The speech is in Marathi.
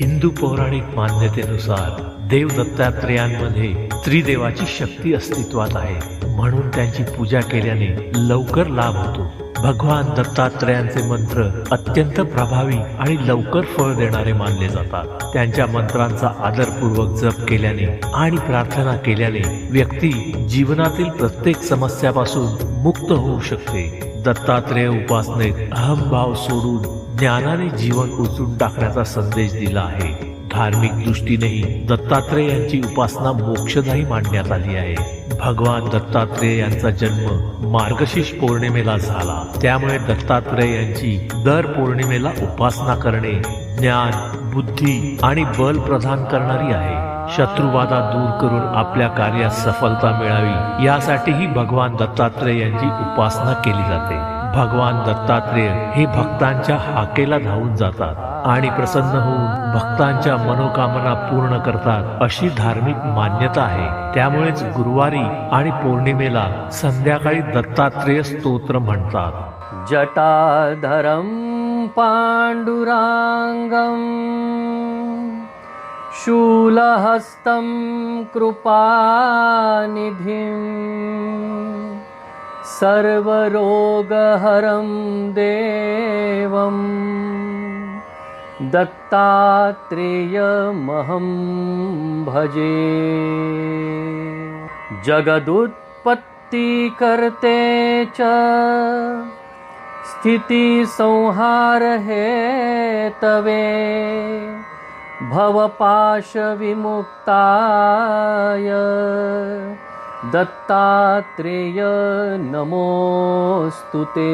हिंदू पौराणिक मान्यतेनुसार देव दत्तात्रेयांमध्ये त्रिदेवाची शक्ती अस्तित्वात आहे. म्हणून त्यांची पूजा केल्याने लवकर लाभ होतो. भगवान दत्तात्रयांचे मंत्र अत्यंत प्रभावी आणि लवकर फळ देणारे मानले जातात. त्यांच्या मंत्रांचा आदरपूर्वक जप केल्याने आणि प्रार्थना केल्याने व्यक्ती जीवनातील प्रत्येक समस्यापासून मुक्त होऊ शकते. दत्तात्रेय उपासनेत अहमभाव सोडून ज्ञानाने जीवन उचलून टाकण्याचा संदेश दिला आहे. धार्मिक दृष्टीनेही दत्तात्रेय यांची उपासना मोक्षदायी मांडण्यात आली आहे. भगवान दत्तात्रेय यांचा जन्म मार्गशीर्ष पौर्णिमेला झाला. त्यामुळे दत्तात्रेय यांची दर पौर्णिमेला उपासना करणे ज्ञान बुद्धी आणि बल प्रदान करणारी आहे. शत्रुवादा दूर करून आपल्या कार्यात सफलता मिळावी यासाठीही भगवान दत्तात्रेय यांची उपासना केली जाते. भगवान दत्तात्रेय हे भक्तांच्या हाकेला धावून जातात आणि प्रसन्न होऊन भक्तांच्या मनोकामना पूर्ण करतात अशी धार्मिक मान्यता आहे. त्यामुळेच गुरुवारी आणि पौर्णिमेला संध्याकाळी दत्तात्रेय स्तोत्र म्हणतात. जटाधरम पांडुरांगम शूलहस्तं कृपानिधिं सर्वरोगहरं देवं दत्तात्रेयमहं भजे। जगदुत्पत्तिकर्ते च स्थितिसंहार हेतवे भवपाशविमुक्ताय दत्तात्रेय नमोऽस्तु ते